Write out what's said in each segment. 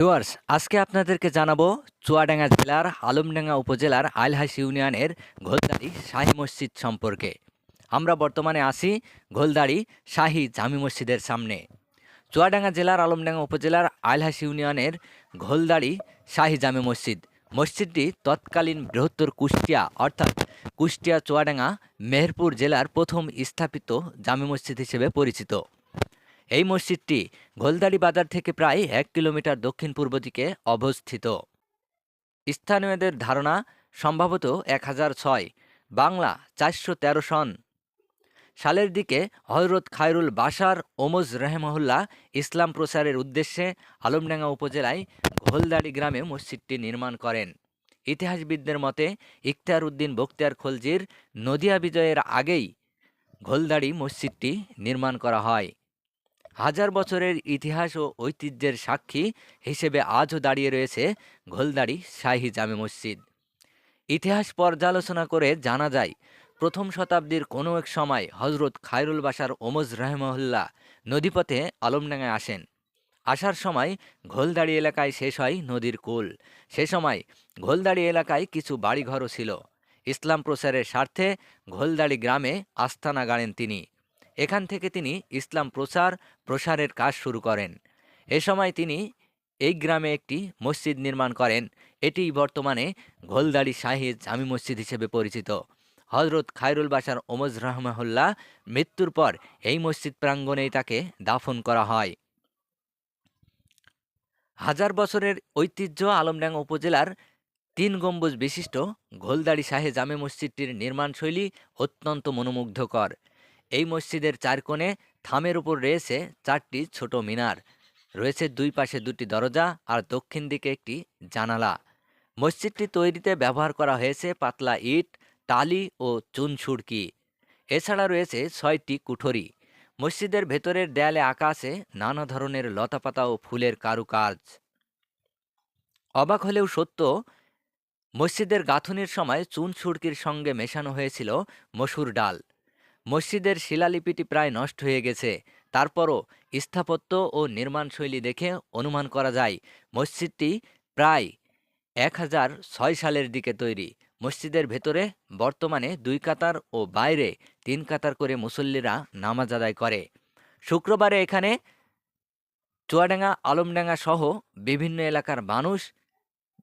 Viewers, আজকে আপনাদেরকে জানাব চুয়াডাঙ্গা জেলার আলমডাঙ্গা উপজেলার আইলহাস ইউনিয়নের ঘোলদাড়ি শাহী মসজিদ সম্পর্কে। আমরা বর্তমানে আছি ঘোলদাড়ি শাহী জামি মসজিদের সামনে। চুয়াডাঙ্গা জেলার আলমডাঙ্গা উপজেলার আইলহাস ইউনিয়নের ঘোলদাড়ি শাহী জামি মসজিদ। মসজিদটি তৎকালীন বৃহত্তর কুষ্টিয়া, অর্থাৎ কুষ্টিয়া চুয়াডাঙ্গা মেহেরপুর জেলার প্রথম স্থাপিত জামি মসজিদ হিসেবে পরিচিত। এই মসজিদটি গোলদাড়ি বাজার থেকে প্রায় এক কিলোমিটার দক্ষিণ পূর্ব দিকে অবস্থিত। স্থানীয়দের ধারণা, সম্ভবত এক হাজার ছয়, বাংলা চারশো তেরো সন। সালের দিকে হজরত খায়রুল বাশার ওমজ রেহমহুল্লাহ ইসলাম প্রচারের উদ্দেশ্যে আলমডাঙ্গা উপজেলায় ঘোলদাড়ি গ্রামে মসজিদটি নির্মাণ করেন। ইতিহাসবিদদের মতে ইখতিয়ার উদ্দিন বখতিয়ার খলজির নদিয়া বিজয়ের আগেই ঘোলদাড়ি মসজিদটি নির্মাণ করা হয়। হাজার বছরের ইতিহাস ও ঐতিহ্যের সাক্ষী হিসেবে আজও দাঁড়িয়ে রয়েছে ঘোলদাড়ি শাহী জামে মসজিদ। ইতিহাস পর্যালোচনা করে জানা যায়, প্রথম শতাব্দীর কোনো এক সময় হজরত খায়রুল বাসার ওমজ রহমহুল্লাহ নদীপথে আলমডাঙ্গায় আসেন। আসার সময় ঘোলদাড়ি এলাকায় শেষ হয় নদীর কুল। সে সময় ঘোলদাড়ি এলাকায় কিছু বাড়িঘরও ছিল। ইসলাম প্রচারের স্বার্থে ঘোলদাড়ি গ্রামে আস্তানা গাড়েন তিনি। এখান থেকে তিনি ইসলাম প্রচার, প্রসারের কাজ শুরু করেন। এ সময় তিনি এই গ্রামে একটি মসজিদ নির্মাণ করেন। এটি বর্তমানে ঘোলদাড়ি শাহিদ জামি মসজিদ হিসেবে পরিচিত। হজরত খায়রুল বাসার ওমজ রহমাহুল্লাহ মৃত্যুর পর এই মসজিদ প্রাঙ্গণেই তাকে দাফন করা হয়। হাজার বছরের ঐতিহ্য আলমডাঙ্গা উপজেলার তিন গম্বুজ বিশিষ্ট ঘোলদাড়ি শাহে জামে মসজিদটির নির্মাণশৈলী অত্যন্ত মনোমুগ্ধকর। এই মসজিদের চার কোণে থামের উপর রয়েছে চারটি ছোট মিনার। রয়েছে দুই পাশে দুটি দরজা আর দক্ষিণ দিকে একটি জানালা। মসজিদটি তৈরিতে ব্যবহার করা হয়েছে পাতলা ইট, টালি ও চুন সুড়কি এছাড়া রয়েছে ছয়টি কুঠরি। মসজিদের ভেতরের দেয়ালে আঁকা আছে নানা ধরনের লতাপাতা ও ফুলের কারুকাজ। অবাক হলেও সত্য, মসজিদের গাঁথনির সময় চুন সুড়কির সঙ্গে মেশানো হয়েছিল মসুর ডাল। মসজিদের শিলালিপিটি প্রায় নষ্ট হয়ে গেছে। তারপরও স্থাপত্য ও নির্মাণশৈলী দেখে অনুমান করা যায়, মসজিদটি প্রায় এক হাজার ছয় সালের দিকে তৈরি। মসজিদের ভেতরে বর্তমানে দুই কাতার ও বাইরে তিন কাতার করে মুসল্লিরা নামাজ আদায় করে। শুক্রবারে এখানে চুয়াডাঙ্গা, আলমডাঙ্গা সহ বিভিন্ন এলাকার মানুষ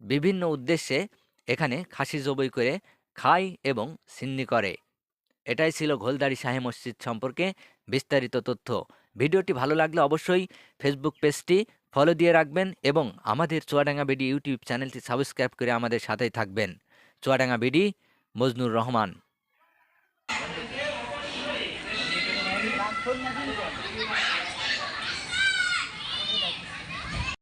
বিভিন্ন উদ্দেশ্যে এখানে খাসি জবই করে খায় এবং সিন্নি করে। এটাই ছিল ঘোলদারি শাহী মসজিদ সম্পর্কে বিস্তারিত তথ্য। ভিডিওটি ভালো লাগলে অবশ্যই ফেসবুক পেজটি ফলো দিয়ে রাখবেন এবং আমাদের চুয়াডাঙ্গা বিডি ইউটিউব চ্যানেলটি সাবস্ক্রাইব করে আমাদের সাথেই থাকবেন। চুয়াডাঙ্গা বিডি, মজনুর রহমান।